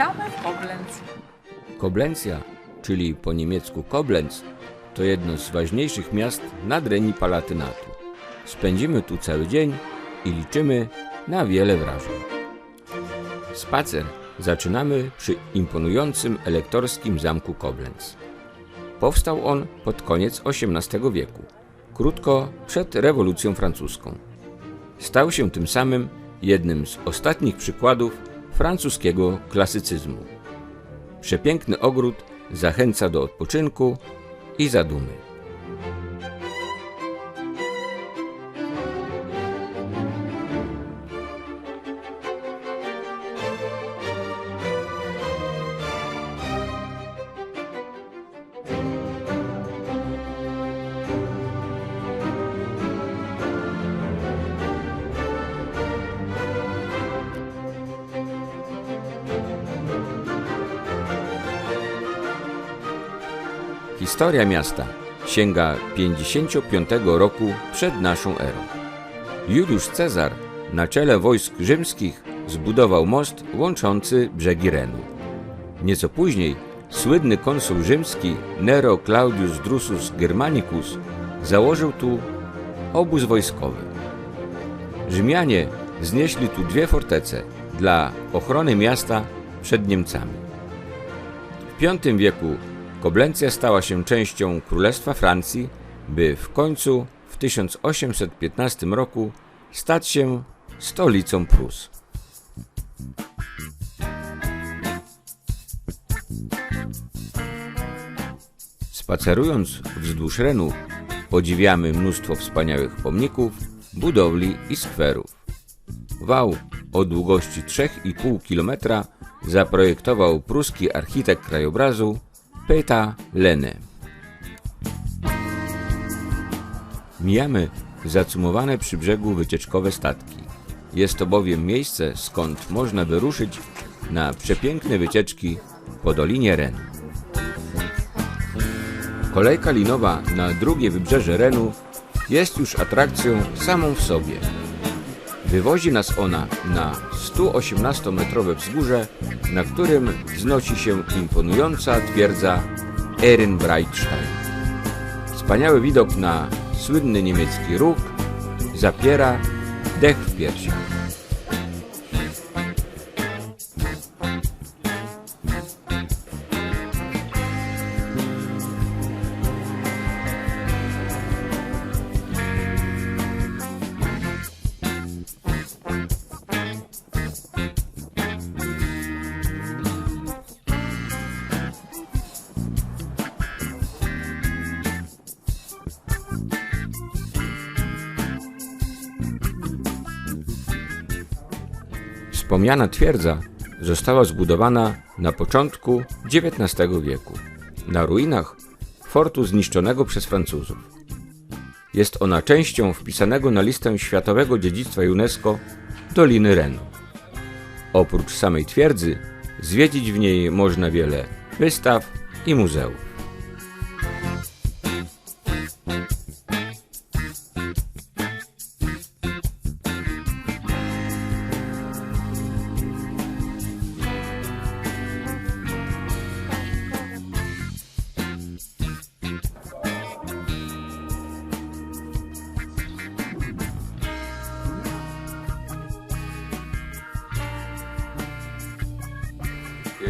Witamy w Koblenz. Koblencja, czyli po niemiecku Koblenz, to jedno z ważniejszych miast nadrenii Palatynatu. Spędzimy tu cały dzień i liczymy na wiele wrażeń. Spacer zaczynamy przy imponującym elektorskim zamku Koblenz. Powstał on pod koniec XVIII wieku, krótko przed rewolucją francuską. Stał się tym samym jednym z ostatnich przykładów francuskiego klasycyzmu. Przepiękny ogród zachęca do odpoczynku i zadumy. Historia miasta sięga 55 roku przed naszą erą. Juliusz Cezar na czele wojsk rzymskich zbudował most łączący brzegi Renu. Nieco później słynny konsul rzymski Nero Claudius Drusus Germanicus założył tu obóz wojskowy. Rzymianie znieśli tu dwie fortece dla ochrony miasta przed Niemcami. W V wieku Koblencja stała się częścią Królestwa Francji, by w końcu w 1815 roku stać się stolicą Prus. Spacerując wzdłuż Renu, podziwiamy mnóstwo wspaniałych pomników, budowli i skwerów. Wał o długości 3,5 km zaprojektował pruski architekt krajobrazu Pyta Leny. Mijamy zacumowane przy brzegu wycieczkowe statki. Jest to bowiem miejsce, skąd można wyruszyć na przepiękne wycieczki po Dolinie Ren. Kolejka linowa na drugie wybrzeże Renu jest już atrakcją samą w sobie. Wywozi nas ona na 118-metrowe wzgórze, na którym wznosi się imponująca twierdza Ehrenbreitstein. Wspaniały widok na słynny niemiecki róg zapiera dech w piersiach. Wspomniana twierdza została zbudowana na początku XIX wieku, na ruinach fortu zniszczonego przez Francuzów. Jest ona częścią wpisanego na listę Światowego Dziedzictwa UNESCO Doliny Renu. Oprócz samej twierdzy, zwiedzić w niej można wiele wystaw i muzeów.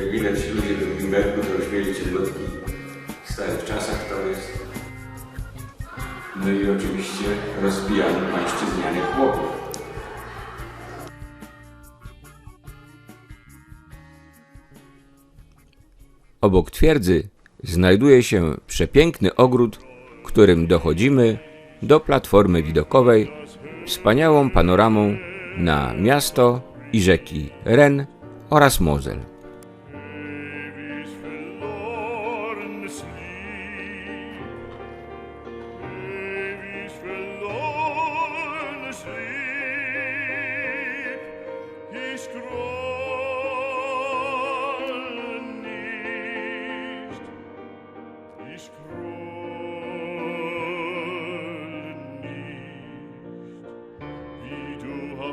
Jak widać ludzie do Wimberku to już mieli ciemnotki w starych czasach to jest. No i oczywiście rozbijanie pańszczyznianych chłopów. Obok twierdzy znajduje się przepiękny ogród, którym dochodzimy do platformy widokowej, wspaniałą panoramą na miasto i rzeki Ren oraz Mozel.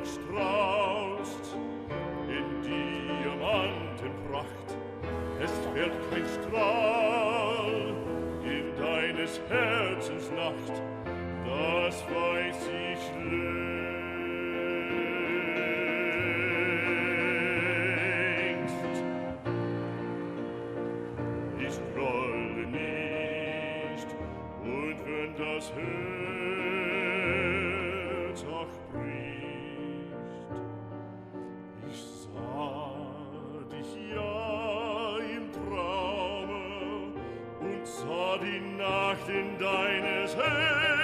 strahlst in Diamantenpracht. Es fällt kein Strahl in deines Herzens Nacht, das die Nacht in deines Herz.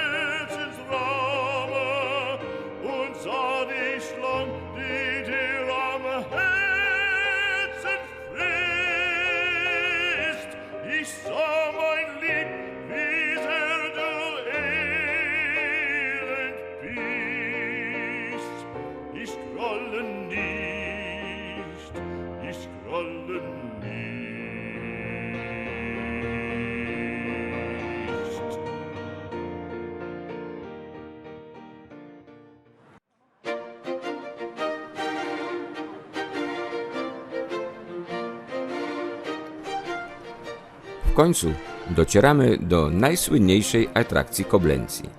W końcu docieramy do najsłynniejszej atrakcji Koblencji.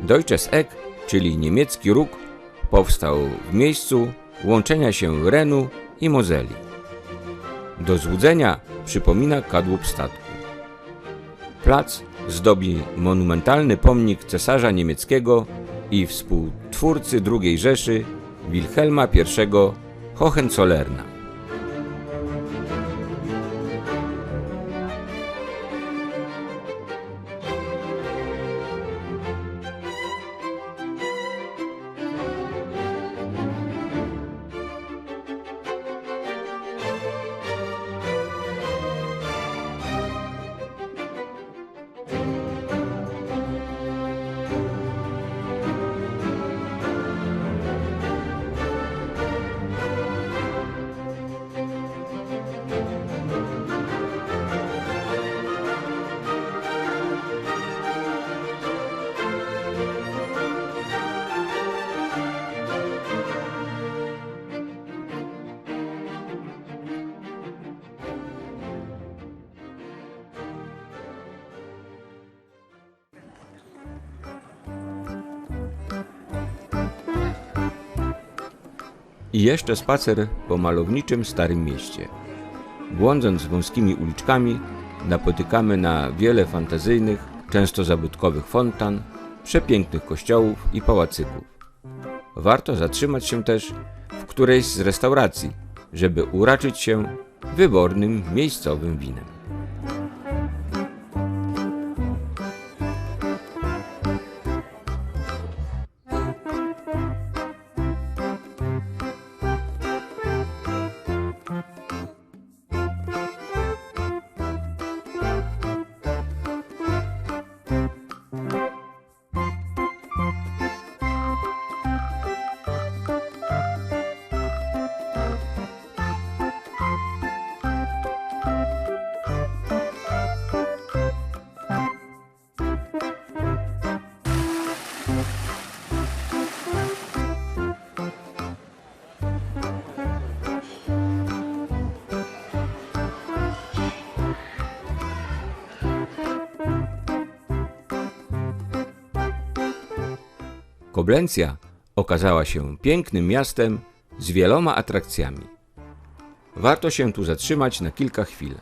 Deutsches Eck, czyli niemiecki róg, powstał w miejscu łączenia się Renu i Mozeli. Do złudzenia przypomina kadłub statku. Plac zdobi monumentalny pomnik cesarza niemieckiego i współtwórcy II Rzeszy Wilhelma I Hohenzollerna. I jeszcze spacer po malowniczym Starym Mieście. Błądząc wąskimi uliczkami, napotykamy na wiele fantazyjnych, często zabytkowych fontan, przepięknych kościołów i pałacyków. Warto zatrzymać się też w którejś z restauracji, żeby uraczyć się wybornym miejscowym winem. Koblencja okazała się pięknym miastem z wieloma atrakcjami. Warto się tu zatrzymać na kilka chwil.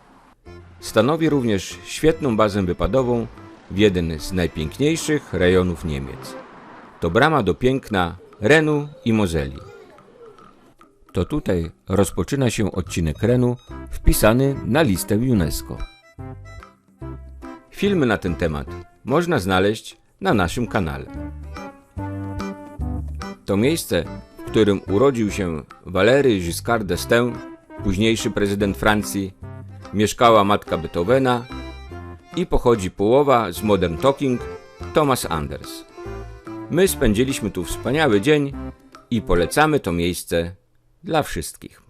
Stanowi również świetną bazę wypadową w jeden z najpiękniejszych rejonów Niemiec. To brama do piękna Renu i Mozeli. To tutaj rozpoczyna się odcinek Renu wpisany na listę UNESCO. Filmy na ten temat można znaleźć na naszym kanale. To miejsce, w którym urodził się Valéry Giscard d'Estaing, późniejszy prezydent Francji, mieszkała matka Beethovena i pochodzi połowa z Modern Talking Thomas Anders. My spędziliśmy tu wspaniały dzień i polecamy to miejsce dla wszystkich.